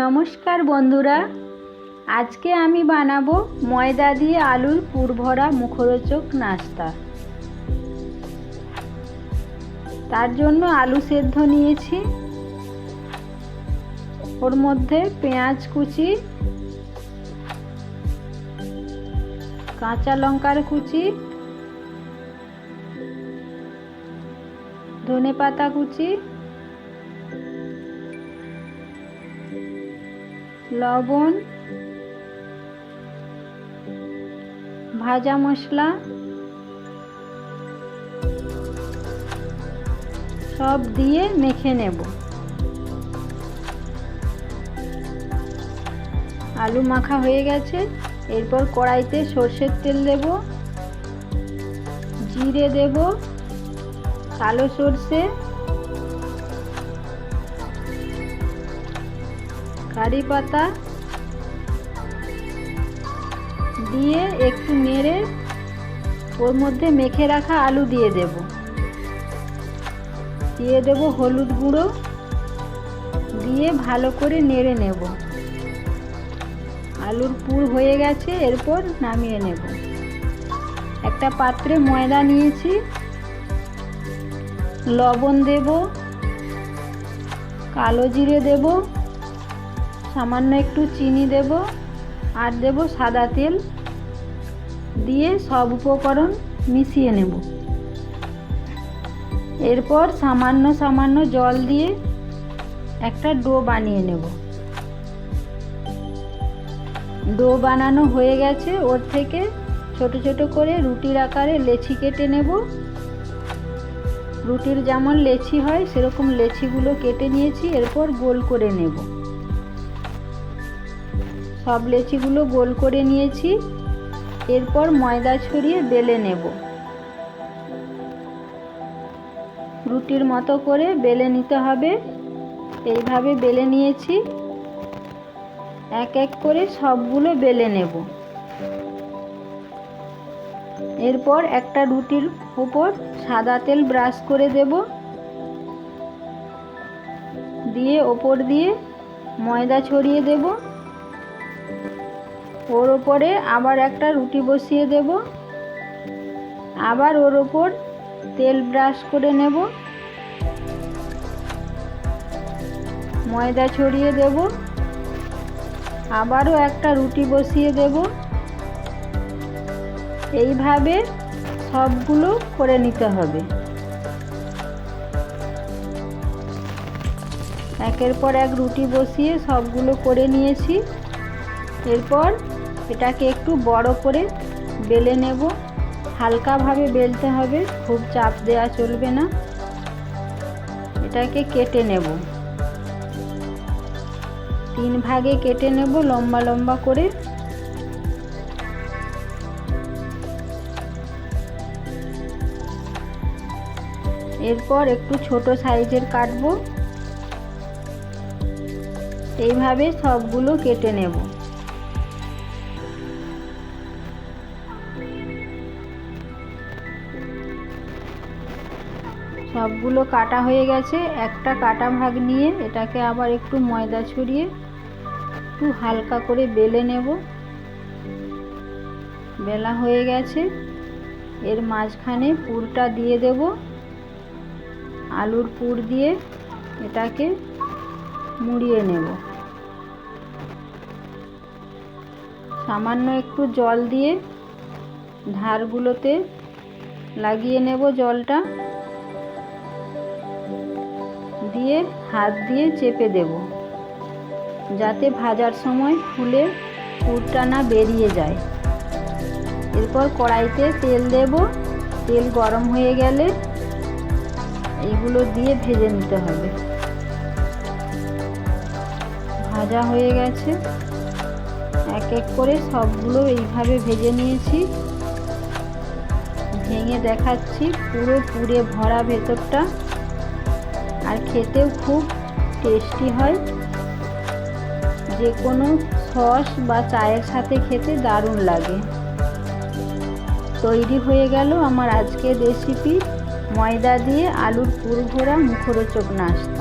নমস্কার বন্ধুরা, আজকে আমি বানাবো ময়দা দিয়ে আলুর পুর ভরা মুখরোচক নাস্তা। তার জন্য আলু সেদ্ধ নিয়েছি। ওর মধ্যে পেঁয়াজ কুচি, কাঁচা লঙ্কার কুচি ধনে পাতা কুচি লবণ, ভাজা মশলা, সব দিয়ে মেখে নেব। আলু মাখা হয়ে গেছে, এরপর কড়াইতে সর্ষের তেল দেব, জিরে দেব, কালো সর্ষে কারি পাতা দিয়ে একটু নেড়ে ওর মধ্যে মেখে রাখা আলু দিয়ে দেব। দিয়ে দেব হলুদ গুঁড়ো দিয়ে ভালো করে নেড়ে নেব। আলুর পুর হয়ে গেছে, এরপর নামিয়ে নেব। একটা পাত্রে ময়দা নিয়েছি, লবণ দেব, কালো জিরে দেব সামান্য একটু চিনি দেব আর দেব সাদা তেল দিয়ে সব উপকরণ মিশিয়ে নেব। এরপর সামান্য সামান্য জল দিয়ে একটা ডো বানিয়ে নেব। ডো বানানো হয়ে গেছে, ওর থেকে ছোট ছোট করে রুটির আকারে লেচি কেটে নেব। রুটির যেমন লেচি হয়, সেরকম লেচিগুলো কেটে নিয়েছি, এরপর গোল করে নেব। সব লেচিগুলো গোল করে নিয়েছি। এরপর ময়দা ছড়িয়ে বেলে নেব। রুটির মতো করে বেলে নিতে হবে। এইভাবে বেলে নিয়েছি। এক এক করে সবগুলো বেলে নেব। এরপর একটা রুটির উপর সাদা তেল ব্রাশ করে দেব। দিয়ে ওপর দিয়ে ময়দা ছড়িয়ে দেব। ওর ওপরে আবার একটা রুটি বসিয়ে দেব। আবার ওর ওপর তেল ব্রাশ করে নেব। ময়দা ছড়িয়ে দেব। আবারও একটা রুটি বসিয়ে দেব। এইভাবে সবগুলো করে নিতে হবে। একের পর এক রুটি বসিয়ে সবগুলো করে নিয়েছি। এরপর এটাকে একটু বড় করে বেলে নেব। হালকাভাবে বেলতে হবে, খুব চাপ দেওয়া চলবে না। এটাকে কেটে নেব। তিন ভাগে কেটে নেব লম্বা লম্বা করে। এরপর একটু ছোট সাইজের কাটবো। এইভাবে সবগুলো কেটে নেব। সবগুলো কাটা হয়ে গেছে। একটা কাটা ভাগ নিয়ে এটাকে আবার একটু ময়দা ছড়িয়ে একটু হালকা করে বেলে নেব। বেলা হয়ে গেছে। এর মাঝখানে পুরটা দিয়ে দেব। আলুর পুর দিয়ে এটাকে মুড়িয়ে নেব। সামান্য একটু জল দিয়ে ধারগুলোতে লাগিয়ে নেব জলটা। দিয়ে হাত দিয়ে চেপে দেব। যাতে ভাজার সময় ফুলে পুরটা না বেরিয়ে যায়। এরপর কড়াইতে তেল দেব। তেল গরম হয়ে গেলে এইগুলো দিয়ে ভেজে নিতে হবে। ভাজা হয়ে গেছে। এক এক করে সবগুলো এইভাবে ভেজে নিয়েছি। ভেঙে দেখাচ্ছি পুরো পুড়ে ভরা ভেতরটা। আর খেতেও খুব টেস্টি হয়। যে কোনো সস বা চায়ের সাথে খেতে দারুণ লাগে। তৈরি হয়ে গেল আমার আজকের রেসিপি ময়দা দিয়ে আলুর পুর ভরা মুখরোচক নাস্তা।